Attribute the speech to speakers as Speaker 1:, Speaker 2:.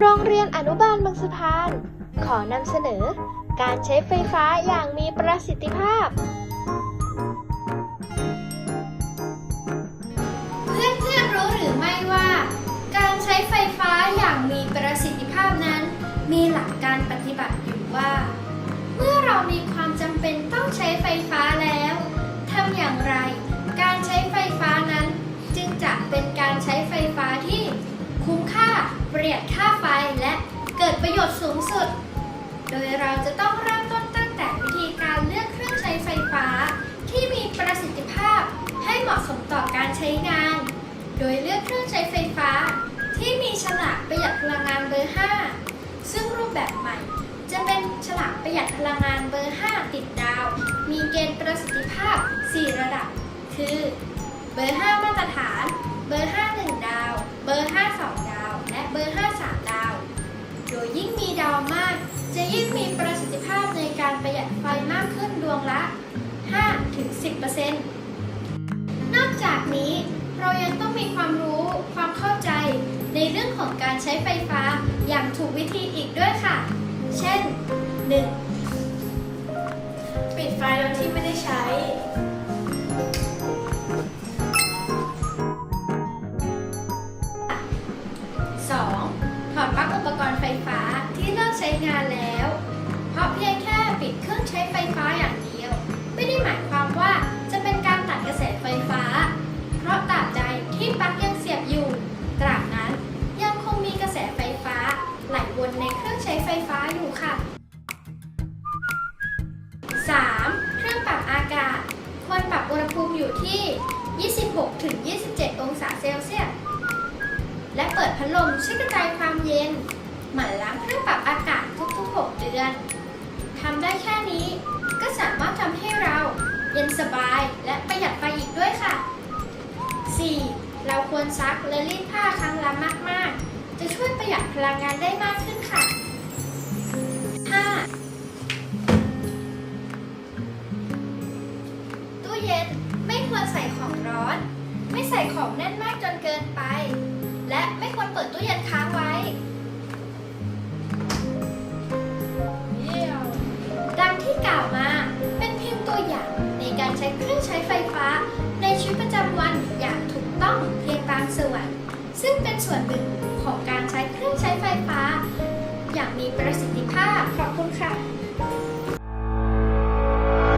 Speaker 1: บางสะพาน ขอนำเสนอ การใช้ไฟฟ้าอย่างมีประสิทธิภาพ
Speaker 2: เพื่อนๆรู้หรือไม่ว่า การใช้ไฟฟ้าอย่างมีประสิทธิภาพนั้น มีหลักการปฏิบัติอยู่ว่า เมื่อเรามีความจำเป็นต้องใช้ไฟฟ้าแล้วทำอย่างไร ประโยชน์สูงสุด โดยเราจะต้องเริ่มต้นตั้งแต่วิธีการเลือกเครื่องใช้ไฟฟ้า ที่มีประสิทธิภาพให้เหมาะสมต่อการใช้งาน โดยเลือกเครื่องใช้ไฟฟ้า ที่มีฉลากประหยัดพลังงานเบอร์ 5 ซึ่งรูปแบบใหม่ จะเป็นฉลากประหยัดพลังงานเบอร์ 5 ติดดาว มีเกณฑ์ประสิทธิภาพ 4 ระดับ คือ เบอร์ 5 มาตรฐาน ยาวมาก จะยิ่งมีประสิทธิภาพในการประหยัดไฟมากขึ้นดวงละ 5-10%นอกจากนี้เรายังต้องมีความรู้ความเข้าใจในเรื่องของการใช้ไฟฟ้าอย่างถูกวิธีอีกด้วยค่ะ เช่น 1. ปิดไฟโดยที่ไม่ได้ใช้ 2. ถอดปลั๊กอุปกรณ์ไฟฟ้า ช้งานแล้ว เพราะเพียงแค่ปิดเครื่องใช้ไฟฟ้าอย่างเดียว ไม่ได้หมายความว่าจะเป็นการตัดกระแสไฟฟ้า เพราะตราบใดที่ปลั๊กยังเสียบอยู่ ตราบนั้นยังคงมีกระแสไฟฟ้า ไหลวนในเครื่องใช้ไฟฟ้าอยู่ค่ะ 3. เครื่องปรับอากาศ ควรปรับอุณหภูมิอยู่ที่ 26-27 องศาเซลเซียสและเปิดพัดลมช่วยกระจายความเย็น หมั่นล้างเครื่องปรับอากาศ ดือนทำได้แค่นี้ ก็สามารถทำให้เราเย็นสบายและประหยัดไฟอีกด้วยค่ะ 4. เราควรซักและรีดผ้าครั้งละมาก ๆ จะช่วยประหยัดพลังงานได้มากขึ้นค่ะ 5. ตู้เย็นไม่ควรใส่ของร้อน ไม่ใส่ของแน่นมากจนเกินไป และไม่ กล่าวมา เป็นเพียงตัวอย่างในการใช้เครื่องใช้ไฟฟ้า ในชีวิตประจำวันอย่างถูกต้องเพียงบางส่วน ซึ่งเป็นส่วนหนึ่งของการใช้เครื่องใช้ไฟฟ้า อย่างมีประสิทธิภาพ